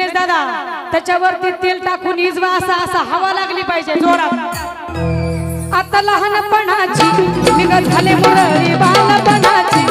गणेश दादा त्याच्यावरती तेल टाकून इजवा असा असा हवा लागली पाहिजे जोरात. आता लहानपणाची निघत झाले मुरळी बालपणाची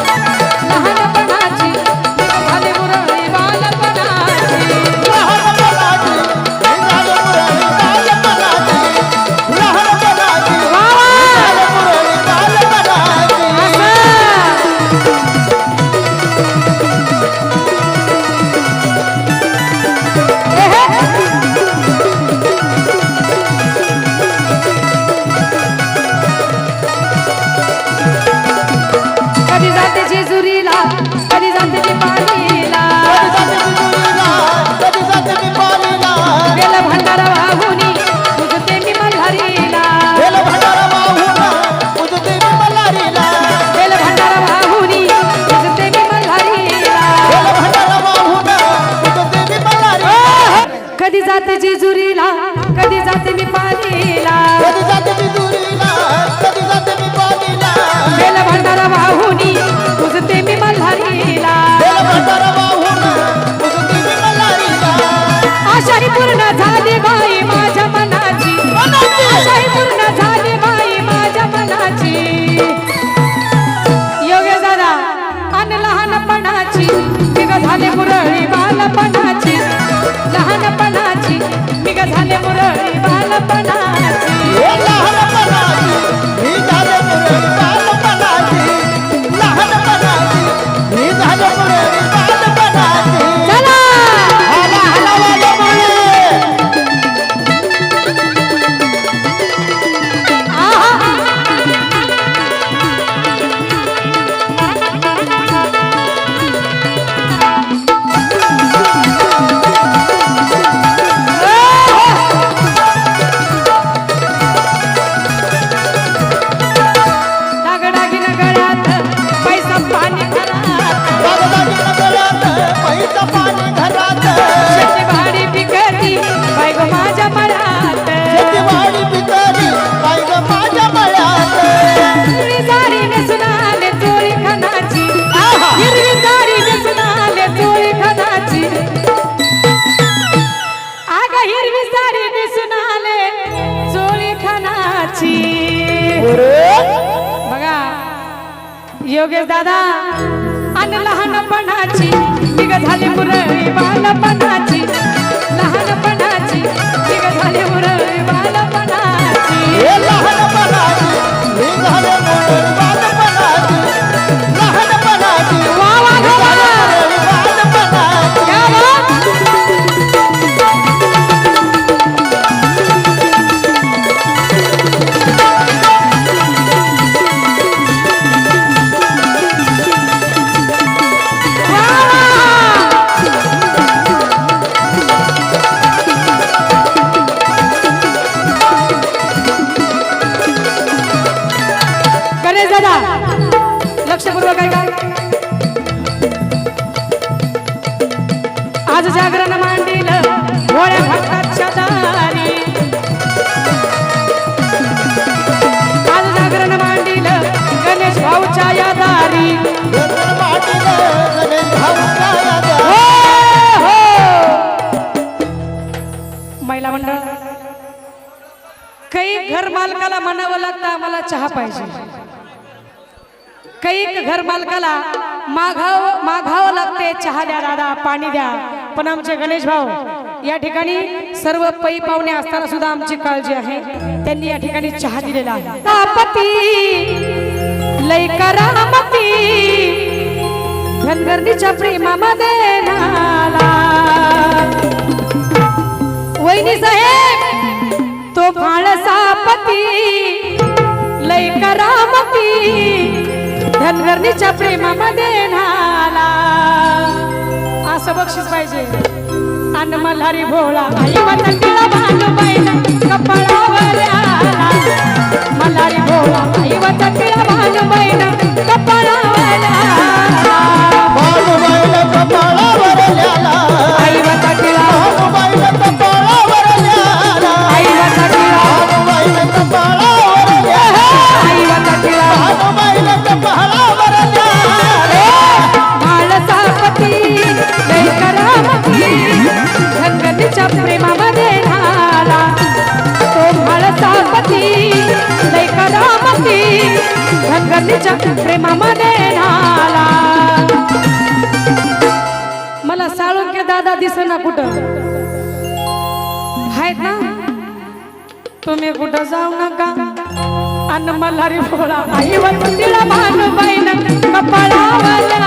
बाला मालकाला चहा पाहिजे. काही घर मालकाला माघाव माघाव लागते चहा द्या दादा पाणी द्या. पण आमचे गणेश भाऊ या ठिकाणी सर्व पै पाहुणे असताना सुद्धा आमची काळजी आहे. त्यांनी या ठिकाणी चहा दिलेला आहे. तापती प्रेमामध्ये धनगरणीच्या प्रेमामध्ये नाला असं बक्षीस पाहिजे. अन्न मल्हारी भोळा. आई वतन टिळा भान बैना धनगतीच्या प्रेमामध्ये मला साळुंके दादा दिसेना कुठं? आहेत ना? तुम्ही कुठं जाऊ नका. अन्न मल्हारी भोळा आई वंदिला भानुबाईन कपाळावाला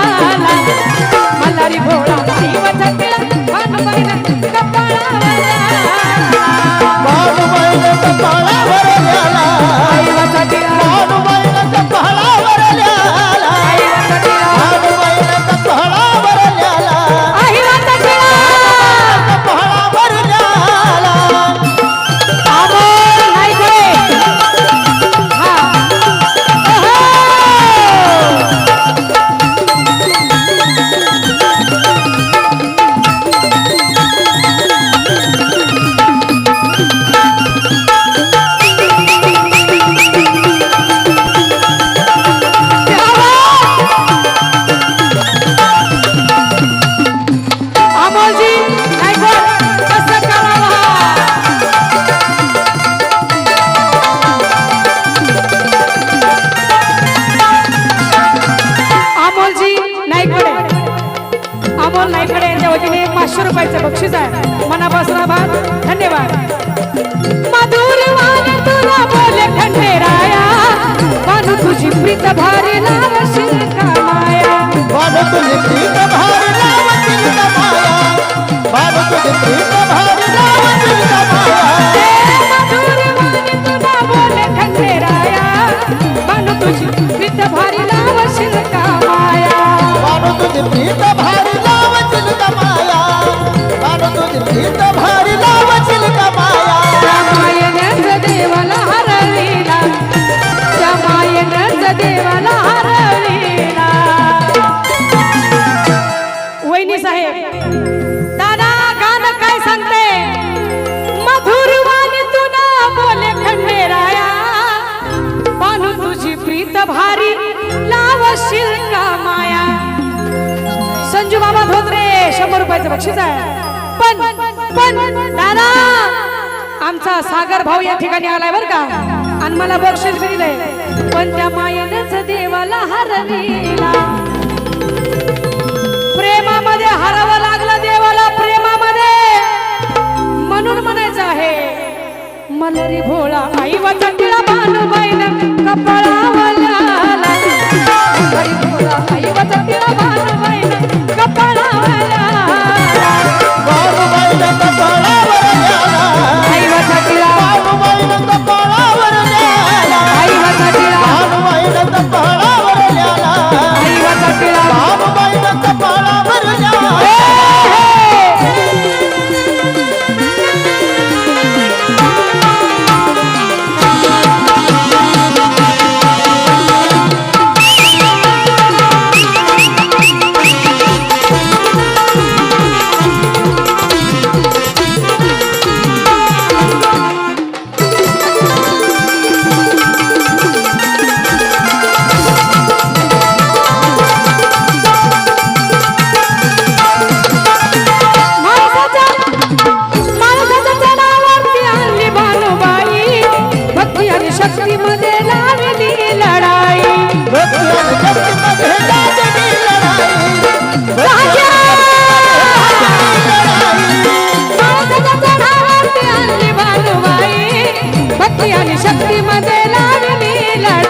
मल्हारी भोळा आई वंदिला भानुबाईन कपाळावाला बाळूबाईला कपाळावर ल्याला आई वंदिला प्रीत भारी लावशील का माया. संजू बाबा धोत्रे शंभर रुपयाचं बक्षीस आहे. पण पण दादा आमचा सागर भाऊ या ठिकाणी आलाय बर का? आणि मला बक्षीस दिलंय. पण त्या मायनच देवाला हरविला. प्रेमामध्ये हर